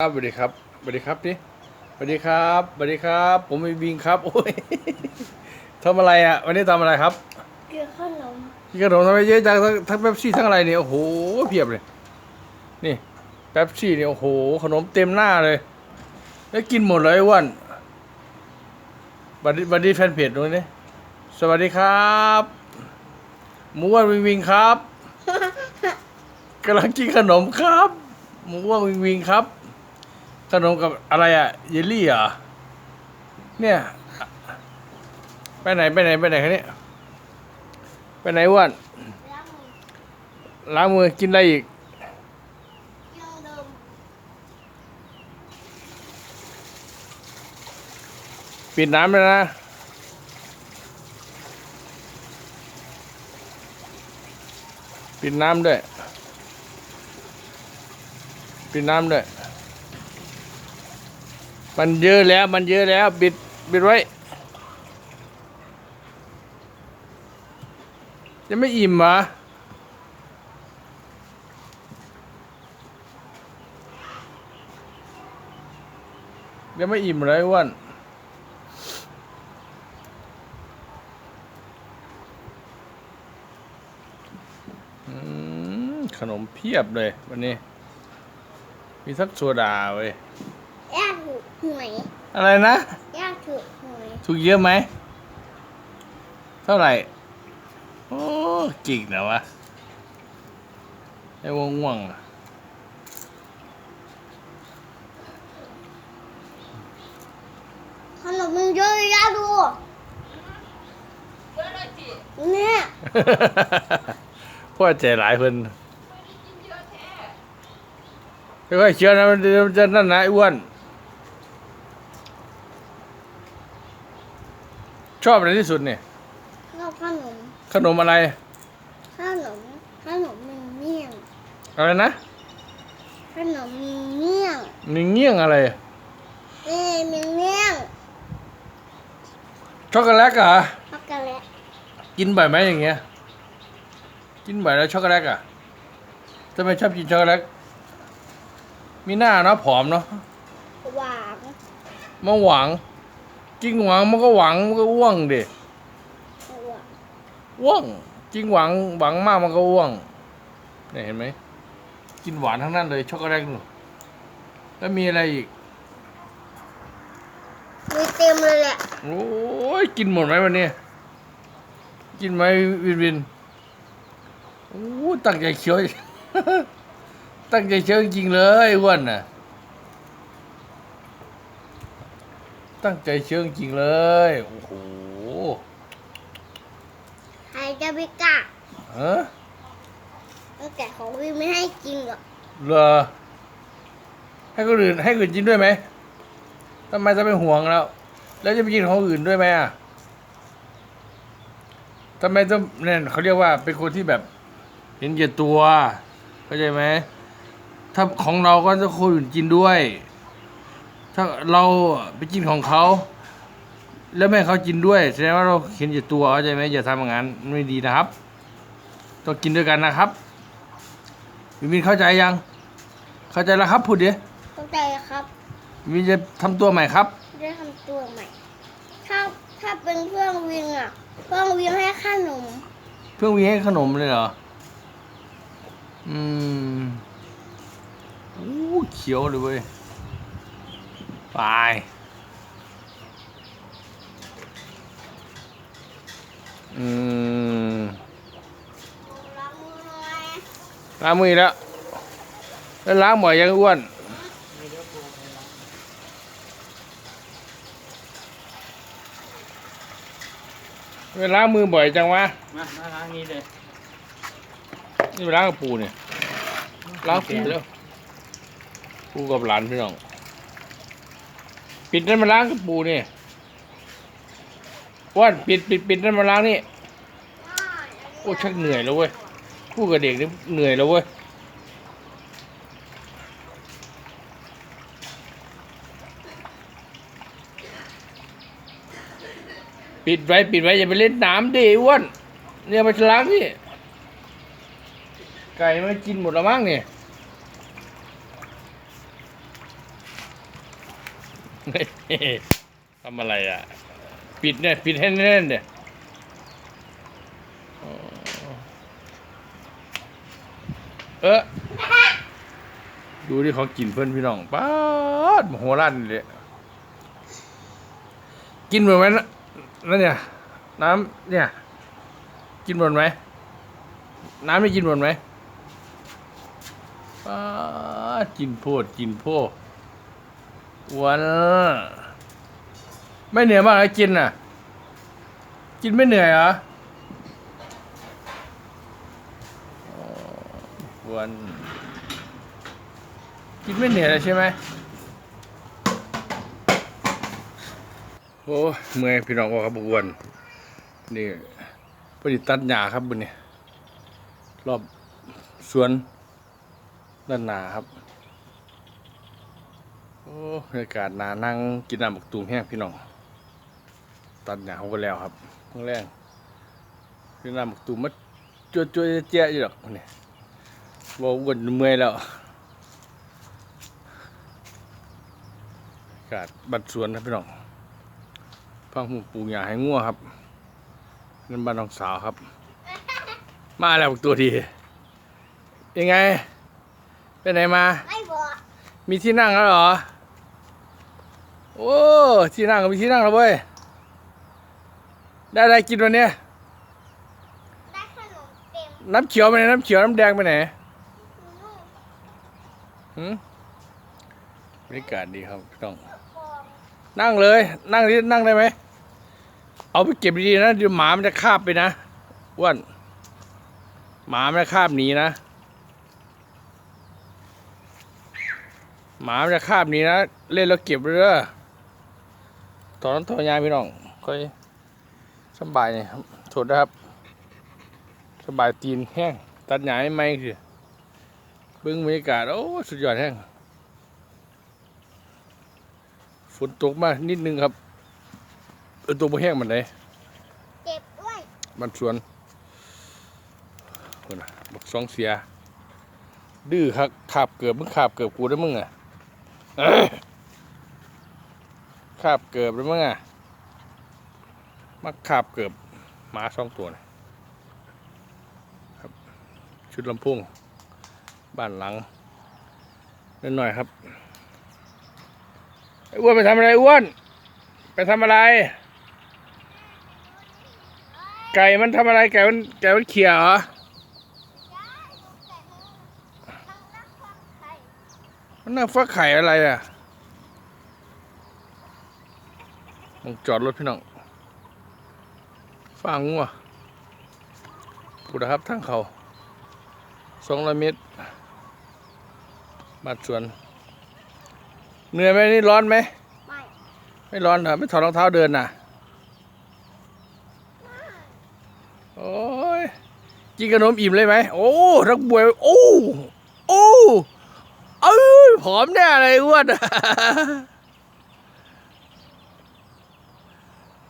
ครับสวัสดีครับสวัสดีครับนี่สวัสดีครับสวัสดีครับ ผมมีบิงครับ โอ้ยทำอะไรอะ วันนี้ทำอะไรครับเกี่ยวขนมกินขนมทำไมเยอะจังทั้งทั้งเป๊ปซี่ทั้งอะไรเนี่ย โอ้โห เพียบเลย นี่เป๊ปซี่เนี่ย โอ้โห ขนมเต็มหน้าเลย แล้วกินหมดเลยไอ้อ้วันบัดดี้บัดดี้แฟนเพจตรงนี้ สวัสดีครับหมูอ้วนวิงวิงครับกำลังกินขนมครับหมูอ้วนวิงวิงครับ ขนมกับอะไรอะเยลลี่เหรอเนี่ย ไปไหนไปไหนไปไหนคะเนี่ยไปไหนอ้วนล้างมือกินอะไรอีกปิดน้ำเลยนะปิดน้ำด้วยปิดน้ำด้วย มันเยอะแล้วมันเยอะแล้วปิดปิดไว้ ยังไม่อิ่มเหรอยังไม่อิ่มเลยอ้วนขนมเพียบเลยวันนี้ มีทักโซดาเว้ยย่าถูกหวย อะไรนะ ย่าถูกหวยถูกเยอะไหม เท่าไหร่ โอ้จิกนะวะ ไอ้วงว่างๆอะขนมมันเยอะย่าดูเนี่ยพ่อใจหลายเพิ่นค่อยๆเชื่อนะมันจะมันจะนั่นนะไอ้อ้วน ชอบอะไรที่สุดเนี่ยชอบขนมขนมอะไร ขนมขนมมีเมี่ยงอะไรนะขนมมีเมี่ยงมีเงี้ยงอะไร เอ้ยมีเมี่ยงช็อกโกแลตเหรอช็อกโกแลตกินบ่อยไหมอย่างเงี้ย กินบ่อยแล้วช็อกโกแลตอะทำไมชอบกินช็อกโกแลตมีหน้าเนาะผอมเนาะหวานมาหวัง กินหวังมันก็หวังมันก็อ้วงดิหวานอ้วงจริงหวังหวังมากมันก็อ้วงเนี่ยเห็นไหมกินหวานทั้งนั้นเลยช็อกโกแลตนู่นแล้วมีอะไรอีกมีเต็มเลยแหละโอ้ยกินหมดไหมวันนี้กินไหมวินวินโอ้ตั้งใจเคี้ยวตั้งใจเคี้ยวจริงๆเลยอ้วนน่ะ ตั้งใจเคี้ยวจริงๆเลย โอ้โหใครจะไปกล้าฮะตั้งแต่ของวิไม่ให้กินหรอกเหรอให้คนอื่นให้คนอื่นกินด้วยไหมทำไมจะไปห่วงแล้ว แล้วจะไปกินของอื่นด้วยไหมอะทำไมต้องเนี่ยเขาเรียกว่าเป็นคนที่แบบ เห็นแก่ตัวเข้าใจไหมถ้าของเราก็จะคนอื่นกินด้วย ถ้าเราไปกินของเขา แล้วไม่ให้เขากินด้วยแสดงว่าเราเห็นแก่ตัวเข้าใจไหมอย่าทำอย่างนั้นไม่ดีนะครับต้องกินด้วยกันนะครับวินวินเข้าใจยัง เข้าใจแล้วครับพูดดิตั้งใจครับวินจะทำตัวใหม่ครับได้ทำตัวใหม่ ถ้าถ้าเป็นเพื่อนวิงอะเพื่อนวิงให้ขนมเพื่อนวินให้ขนมเลยเหรออืมอู้เขียวเลยเว้ย ไปอืมล้างมือหน่อยล้างมืออีกแล้ว แล้วล้างบ่อยยังอ้วนเวลามือบ่อยจังวะ มามาล้างนี้เลย นี่ไปล้างกับปูเนี่ยล้างปูแล้วปูกับหลานพี่น้อง ปิดนั่นมาล้างกับปูเนี่ยอ้วันปิดปิดปิดนั่นมาล้างนี่โอ้ชักเหนื่อยแล้วเว้ยพูดกับเด็กนี่เหนื่อยแล้วเว้ยปิดไว้ปิดไว้อย่าไปเล่นน้ำดิอ้วนเนี่ยมาล้างนี่ไก่มันกินหมดแล้วมั้งเนี่ย ทำอะไรอะ ปิดเนี่ย ปิดให้แน่นๆเนี่ยเออดูที่เขากินเพื่อนพี่น้องป้าดมโหลั่นเลยกินเหมือนไหมนะนั่นเนี่ย น้ำเนี่ย กินหมดไหมน้ำไม่กินหมดไหมป้ากินโพดกินโพด วันไม่เหนื่อยมากเลยกินน่ะ กินไม่เหนื่อยเหรอวันกินไม่เหนื่อยเลยใช่ไหมโอ้เมื่อยพี่น้องก็ครับบกวนนี่พอดีตัดหญ้าครับบุญเนี่ยรอบสวนด้านหนาครับ โอ้บรรยากาศหนานั่งกินน้ำบักตูมแห้งพี่น้องตัดหญ้าเขาก็แล้วครับครั้งแรกกินน้ำบักตูมมาจั่วจั่วๆเจ๊ะๆอยู่หรอกเนี่ยบอกอ้วนเมื่อยแล้วอากาศบัดสวนครับพี่น้องฟังหมูปลูกหญ้าให้งัวครับนั่นบ้านน้องสาวครับ มาแล้วตัวดี ยังไงไปไหนมา ไม่บอกมีที่นั่งแล้วเหรอ โอ้ที่นั่งก็มีที่นั่งแล้วเว้ยได้อะไรกินวันเนี้ยได้ขนมเต็มน้ำเขียวไปไหนน้ำเขียวน้ำแดงไปไหนนู่นหืมบรรยากาศดีครับพี่น้องฟอง นั่งเลย นั่งดินั่งได้ไหมเอาไปเก็บดีๆนะเดี๋ยวหมามันจะคาบไปนะอ้วนหมามันจะคาบหนีนะหมามันจะคาบหนีนะ เล่นแล้วเก็บเลย เด้อถอนถอนยางพี่น้องค่อยสบายนี่ครับโทษนะครับสบายตีนแห้งตัดหญ้าให้ไหมคือเบิ้งบรรยากาศโอ้สุดยอดแห้งฝนตกมานิดนึงครับเออตัวบ่แห้งมันเลยเจ็บด้วยมันสวนคนน่ะบักสองเสีย ดื้อครับขาบเกือบมึงขาบเกือบกูได้อมึงอะเอ้ย ขาบเกือบได้อมึงอะมาขาบเกือบหมาสองตัวนะครับ ชุดลำพุ่ง บ้านหลังนิดหน่อยครับไอ้อ้วนไปทำอะไรอ้วนไปทำอะไร ไก่มันทำอะไรไก่มันไก่มันเขี่ยเหรอมันนั่งฟักไข่อะไรอะ มองจอดรถพี่น้องฟังงัวกูนะครับทางเขาสองร้อยเมตรบ้านสวน เหนื่อยไหมนี่ร้อนไหม ไม่ไม่ร้อนเหรอไม่ถอดรองเท้าเดินน่ะ โอ้ยกินขนมอิ่มเลยไหม โอ้นักบวย โอ้ โอ้ เอ้ยผอมแน่เลยอ้วน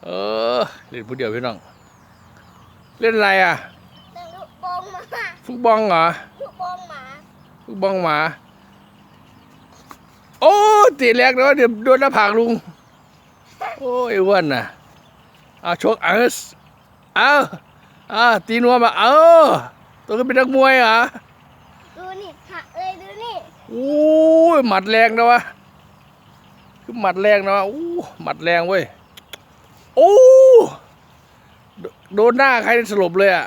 เออเล่นผู้เดียวพี่น้อง เล่นอะไรอะเดินลูกบองหมาฟุตบอลเหรอลูกบองหมาฟุตบอลหมา โอ้ตีแรกแล้วเดี๋ยวโดนหน้าผากลุง โอ้ยอ้วนน่ะเอาชกเอสเอาเอาตีนัวมาเอาตัวก็เป็นนักมวยเหรอดูนี่หักเลยดูนี่โอ้ยหมัดแรงนะวะคือหมัดแรงนะวะโอ้หมัดแรงเว้ย โอ้โดโดนหน้าใครสลบเลยอะ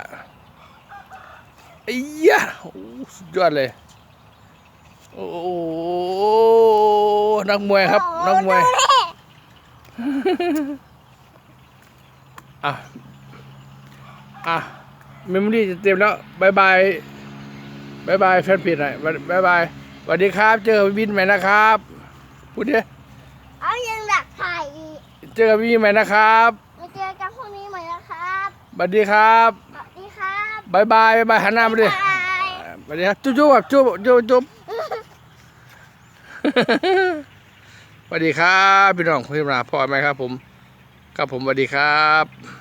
ไอ้ยะโอ้สุดยอดเลย โอ้โหนักมวยครับนักมวยโอ้ดูนี่อะอะเมมโมรี่จะเต็มแล้วบายบายบายบายแฟนเพจหน่อยบายบายสวัสดีครับ เจอกับวินใหม่นะครับพูดดิเอายังดักถ่ายอีก เจอกับวินใหม่นะครับมาเจอกันพรุ่งนี้ใหม่นะครับสวัสดีครับสวัสดีครับบายบายบายบายหันหน้ามาดิบ๊ายบายสวัสดีครับจุ๊บจุ๊บแบบจุ๊บจุ๊บจุ๊บสวัสดีครับพี่น้องพี่นาพ่อไหมครับ ผมครับผมสวัสดีครับ